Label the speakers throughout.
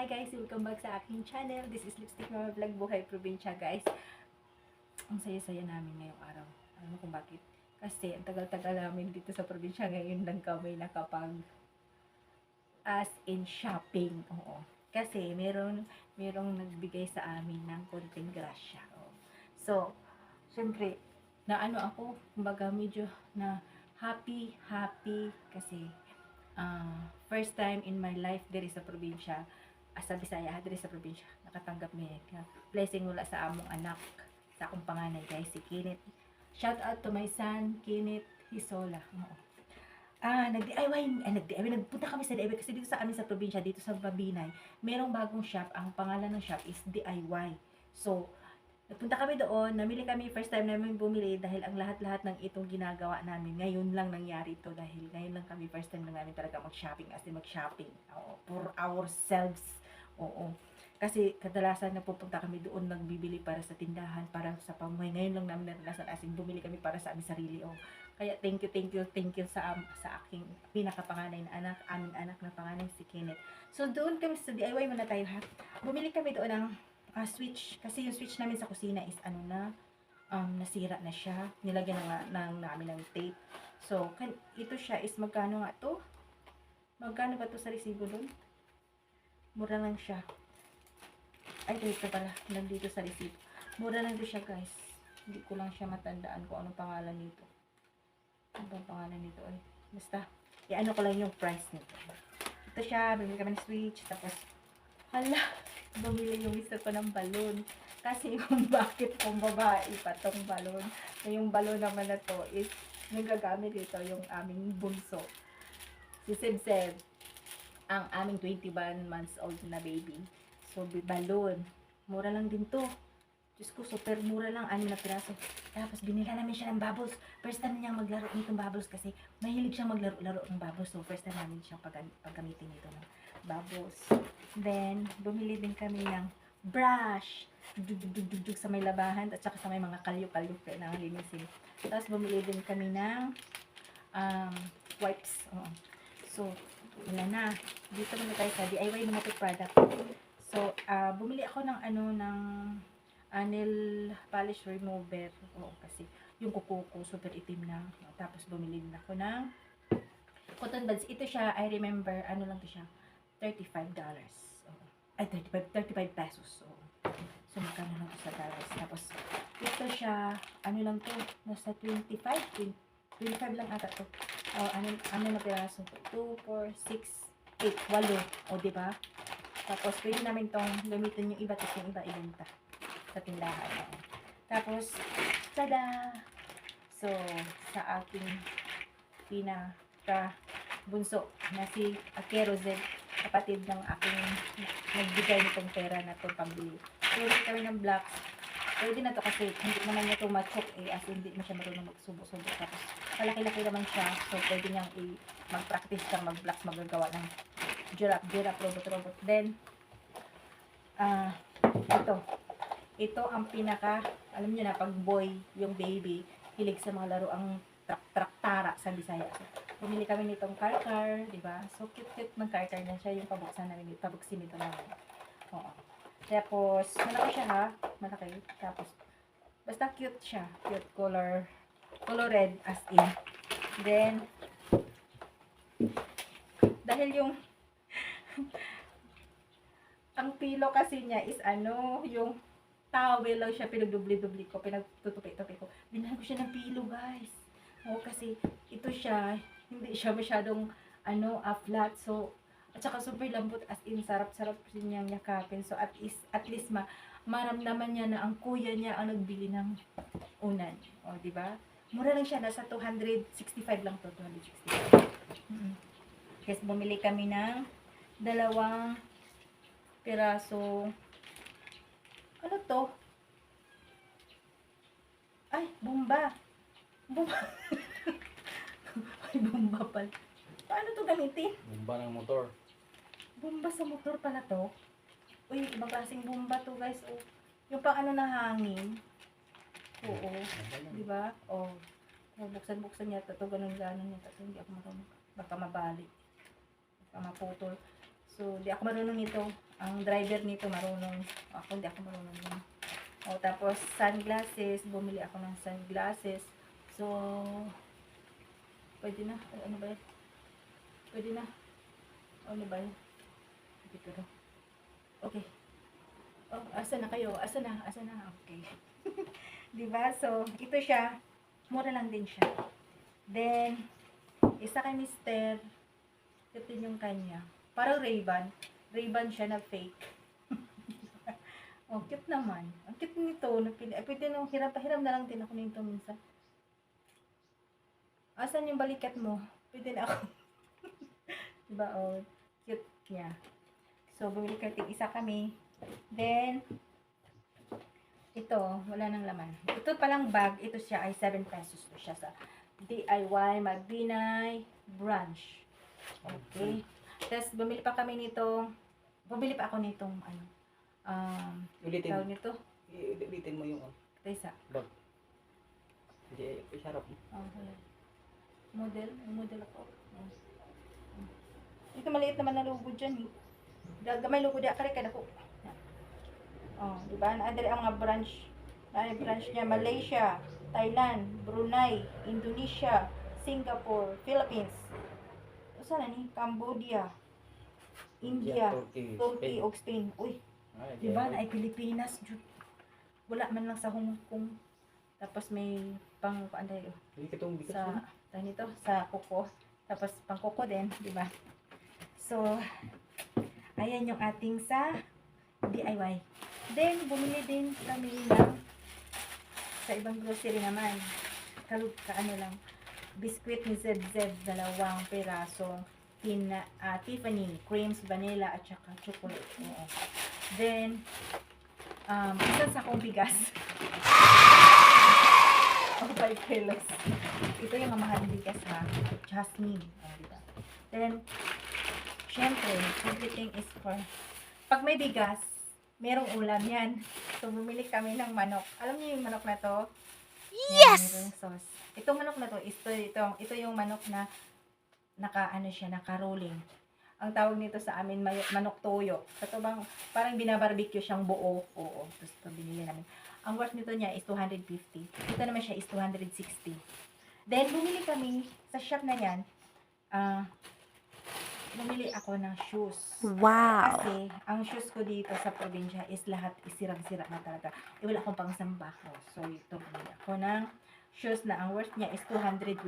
Speaker 1: Hi guys, welcome back sa aking channel. This is Lipstick Mama Vlog Buhay Probinsya guys. Ang saya-saya namin ngayong araw. Alam mo kung bakit? Kasi ang tagal-tagal namin dito sa probinsya ngayon lang kami nakapag as in shopping. Oo. Kasi meron merong nagbigay sa amin ng konting grasya. Oo. So, syempre, na ano ako, kumbaga medyo na happy, happy kasi ah, first time in my life diri sa probinsya as sa Bisaya diri sa probinsya nakatanggap mi blessing mula sa among anak sa akong panganay guys si Kinit shout out to my son Kinit Hisola. Oo. Ah nag-DIY ah, nag-DIY nagpunta kami sa DIY kasi dito sa amin sa probinsya dito sa Babinay merong bagong shop. Ang pangalan ng shop is DIY so Nagpunta kami doon, namili kami, first time namin bumili dahil ang lahat-lahat ng itong ginagawa namin, ngayon lang nangyari ito dahil ngayon lang kami, first time lang namin talaga mag-shopping, as in mag-shopping, oo, for ourselves, oo. Kasi kadalasan napupunta kami doon nagbibili para sa tindahan, para sa pamuhay. Ngayon lang namin naranasan as in bumili kami para sa aming sarili. Oh. Kaya thank you, thank you, thank you sa am- sa aking pinakapanganay na anak, aming anak na panganay si Kenneth. So doon kami sa DIY muna tayo ha. Bumili kami doon ng ah, switch kasi yung switch namin sa kusina is ano na um, nasira na siya. Nilagyan na nga ng namin ng tape. So kan ito siya is magkano nga to? Magkano ba to sa resibo doon? Mura lang siya. Ay, dito pala. Nandito sa resibo. Mura lang siya, guys. Hindi ko lang siya matandaan kung anong pangalan nito. Ano pangalan nito? Ay, basta. I-ano ko lang yung price nito. Ito siya. Bumili kami ng switch. Tapos, hala, bumili yung isa ko ng balon. Kasi kung bakit kung babae pa tong balon. Na yung balon naman na to is nagagamit ito yung aming bunso. Si Seb Seb, ang aming 21 months old na baby. So, balon. Mura lang din to. Diyos ko, super mura lang, anim na piraso. Tapos, binila namin siya ng bubbles. First time niya maglaro nitong bubbles kasi mahilig siyang maglaro-laro ng bubbles. So, first time namin siyang pag paggamitin nito ng bubbles. Then, bumili din kami ng brush. Dug-dug-dug-dug sa may labahan at saka sa may mga kalyo-kalyo kaya na linisin. Tapos, bumili din kami ng um, wipes. Oo. So, wala na. Dito muna tayo sa DIY ito product. So, ah, bumili ako ng ano, ng nail polish remover. Oo, kasi yung kuko ko super itim na. Tapos, bumili din ako ng cotton buds. Ito siya, I remember, ano lang to siya, $35. Oo. Ay, 35, 35 pesos. Oo. So, magkano lang sa dollars. Tapos, ito siya, ano lang to, nasa 25, 20, 25 lang ata to. Oh, ano, ano na piraso? 2, 4, 6, 8, 8. O, di ba? Tapos, pwede namin tong gamitin yung iba, tapos yung iba ibenta sa tindahan. Oo. Tapos, tada! So, sa aking pinaka bunso na si Akero Z, kapatid ng aking nagbigay nitong pera na to pambili. Pwede kami ng blocks. Pwede na to kasi hindi naman niya to eh, as in, hindi mo siya marunong magsubo-subo. Tapos, malaki-laki naman siya. So, pwede niyang i- mag-practice kang mag-blocks, magagawa ng giraffe, giraffe, robot, robot. Then, ah, ito. Ito ang pinaka, alam niyo na, pag boy, yung baby, hilig sa mga laro ang trak traktara sa Bisaya. So, bumili kami nitong car-car, di ba? So, cute-cute ng car-car na siya, yung pabuksan namin, pabuksin nito namin. Oo. Tapos, malaki siya ha, malaki. Tapos, basta cute siya, cute color, color red as in. Then, dahil yung ang pilo kasi niya is ano, yung towel lang siya, pinagdubli-dubli ko, pinagtutupi-tupi ko. Binigyan ko siya ng pilo, guys. Oo, kasi ito siya, hindi siya masyadong, ano, ah, flat. So, at saka super lambot as in, sarap-sarap din niyang yakapin. So, at, is, at least ma, maramdaman niya na ang kuya niya ang nagbili ng unan. O, di ba? Mura lang siya, nasa 265 lang to, 265. Mm. Kasi bumili kami ng dalawang piraso. Ano to? Ay, bomba. Bomba. Ay, bomba pala. Paano to gamitin?
Speaker 2: Bumba ng motor.
Speaker 1: Bomba sa motor pala to. Uy, ibang klaseng bomba to guys. Oh. Yung pang ano na hangin. Oo. Di ba? Oh. Oh, buksan-buksan niya to. Ganun ganon niya to. Hindi ako marunong. Baka mabali. Baka maputol. So, di ako marunong nito. Ang driver nito marunong. Ako, di ako marunong yun. O, tapos, sunglasses. Bumili ako ng sunglasses. So, pwede na. Ay, ano ba yun? Pwede na. Ano ba yun? Dito na. Okay. Oh, asa na kayo? Asa na? Asa na? Okay. di ba? So, ito siya. Mura lang din siya. Then, isa kay Mister. Ito yung kanya. Parang Ray-Ban. Ray-Ban siya na fake. oh, cute naman. Ang cute nito. Napili- eh, Pwede nung hiram, pahiram na lang din ako nito minsan. Asan yung balikat mo? Pwede na ako. diba? Oh, cute niya. So, bumili ka tig isa kami. Then, ito, wala nang laman. Ito palang bag, ito siya ay 7 pesos to siya sa DIY Magbinay branch. Okay. Tapos, bumili pa kami nito. Bumili pa ako nitong, ano, um,
Speaker 2: Ulitin.
Speaker 1: tawag nito.
Speaker 2: Ulitin mo yung ano.
Speaker 1: Tesa.
Speaker 2: bag. Hindi, isarap mo.
Speaker 1: Oh, wala. Model. Model ako. Oh. Ito maliit naman na logo dyan eh. Gamay logo di akare kada ko. Oh, di ba? Naadali ang mga branch. Na branch niya Malaysia, Thailand, Brunei, Indonesia, Singapore, Philippines. O saan ni? Cambodia, India,
Speaker 2: Turkey,
Speaker 1: Turkey,
Speaker 2: Spain.
Speaker 1: o Spain. Uy, Di ba? Na ay Pilipinas. Wala man lang sa Hong Kong. Tapos may pang ano
Speaker 2: bigas
Speaker 1: sa tawag nito sa kuko. Tapos pang kuko din, di ba? So, ayan yung ating sa DIY. Then, bumili din kami ng sa ibang grocery naman. Kalug ka ano lang. Biscuit ni ZZ, dalawang piraso. Tina, ah, Tiffany, creams, vanilla, at saka chocolate. Oo. Then, um, isa sa kong bigas. Oh, 5 kilos. Ito yung mamahal bigas ha. Jasmine. Oh, diba? Then, syempre, everything is for... Pag may bigas, merong ulam yan. So, bumili kami ng manok. Alam niyo yung manok na to? Yes! Yan, sauce. Itong manok na to, ito, ito, ito yung manok na naka, ano siya, naka-rolling. Ang tawag nito sa amin, mayo, manok toyo. Ito bang, parang binabarbecue siyang buo. Oo, tapos ito binili namin. Ang worth nito niya is 250. Ito naman siya is 260. Then, bumili kami sa shop na yan. Ah, bumili ako ng shoes.
Speaker 3: Wow.
Speaker 1: Kasi, ang shoes ko dito sa probinsya is lahat isirang-sira na talaga. Eh, wala akong pang sambaho. So, ito bumili ako ng shoes na ang worth niya is 225.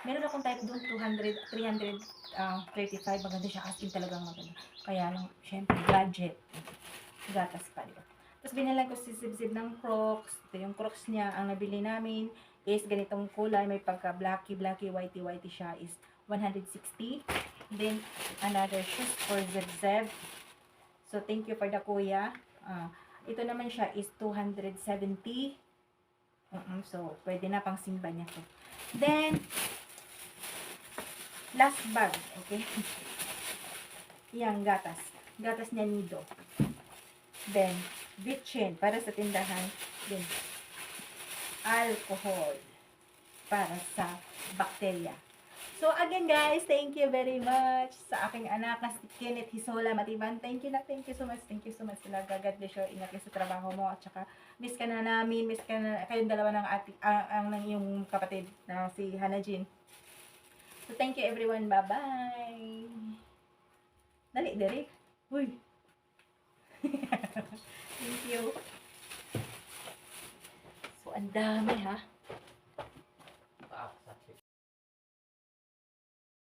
Speaker 1: Meron akong type doon, 200, 335. Maganda siya, as in talagang maganda. Kaya lang, syempre, gadget. Gatas pa, di ba? Tapos binilan ko si Sibsib ng Crocs. Ito yung Crocs niya. Ang nabili namin is ganitong kulay. May pagka blacky, blacky, whitey, whitey siya is 160. Then, another shoes for Zeb So, thank you for the kuya. Ah, ito naman siya is 270. Mm so, pwede na pang simba niya to. Then, last bag, okay? Yang gatas. Gatas niya nido. Then, bitchin para sa tindahan. Then, alcohol para sa bakterya. So, again guys, thank you very much sa aking anak na si Kenneth Hisola Matiban. Thank you na, thank you so much, thank you so much sila. God bless you. Ingat sa trabaho mo. At saka, miss ka na namin, miss ka na, kayong dalawa ng ati, ang, ang, ng yung kapatid na si Hannah Jean. So, thank you everyone. Bye-bye. Dali, dali. Uy. thank you. So, ang dami ha.